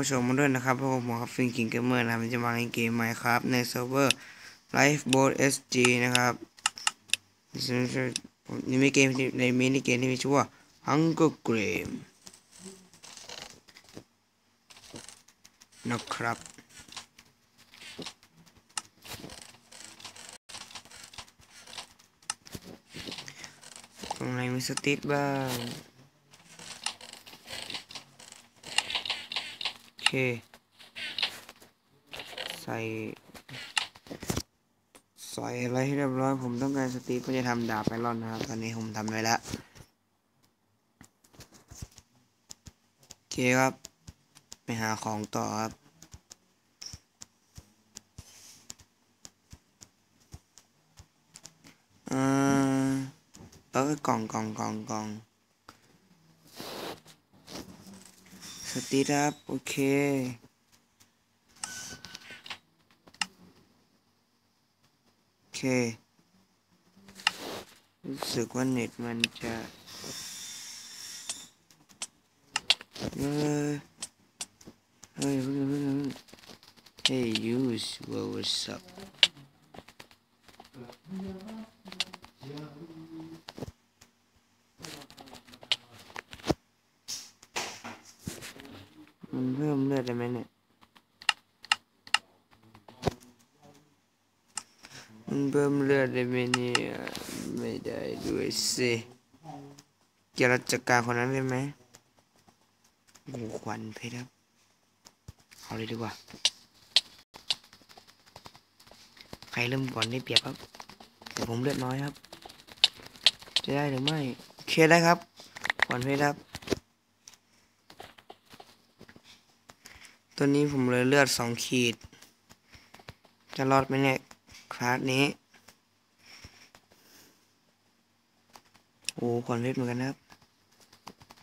ผู้ชมมาด้วยนะครับพวกผมครับฟิงกิงเกมเมอร์นะครับจะมาเล่นเกมใหม่ครับในเซิร์ฟเวอร์ Lifeboat SG นะครับนี่มีเกมในมินิเกมที่มีชื่อว่า Hunger Game นะครับตรงไหนมีสติ๊ดบ้าง โอเค ใส่ใส่อะไรให้เรียบร้อย ผมต้องการสติ๊กเพื่อจะทำดาบไอรอนนะครับ ตอนนี้ผมทำไว้แล้วโอเคครับ ไปหาของต่อครับอ่าเออกล่องกล่องกล่องกล่อง สตีครับ โอเคโอเค รู้สึกว่าเน็ตมันจะเออเฮ้ยเพิ่งเพิ่งเพิ่ง Hey you what's up มันเพิ่มเลือดได้ไหมเนี่ย มันเพิ่มเลือดได้ไหมเนี่ย ไม่ได้ด้วยสิเกี่ยวกับจัดการคนนั้นได้ไหมโอ้ควันเพชรครับ เอาเลยดีกว่า ใครเริ่มก่อนได้เปรียบครับ แต่ผมเลือดน้อยครับ จะได้หรือไม่ โอเคได้ครับควันเพชรครับ ตัวนี้ผมเลยเลือดสองขีด จะรอดไหมเนี่ยคลาสนี้โอ้ขอนเพชรเหมือนกันนะครับ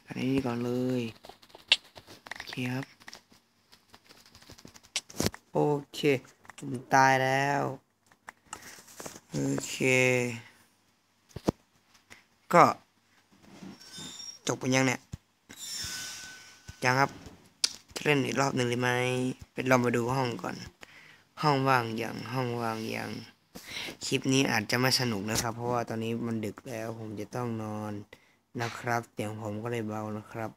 อันนี้ก่อนเลยโอเคครับ โอเคผมตายแล้ว โอเค ก็ จบไปยังเนี่ย ยังครับ เล่นอีกรอบหนึ่งเลยไหมเป็นเรามาดูห้องก่อน ห้องว่างอย่างห้องว่างอย่างคลิปนี้อาจจะไม่สนุกนะครับ เพราะว่าตอนนี้มันดึกแล้วผมจะต้องนอนนะครับเสียงผมก็เลยเบานะครับ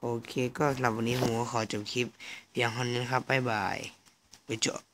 โอเคก็สำหรับวันนี้ผมก็ขอจบคลิปเพียงเท่านี้นะครับบ๊ายบายไปจบ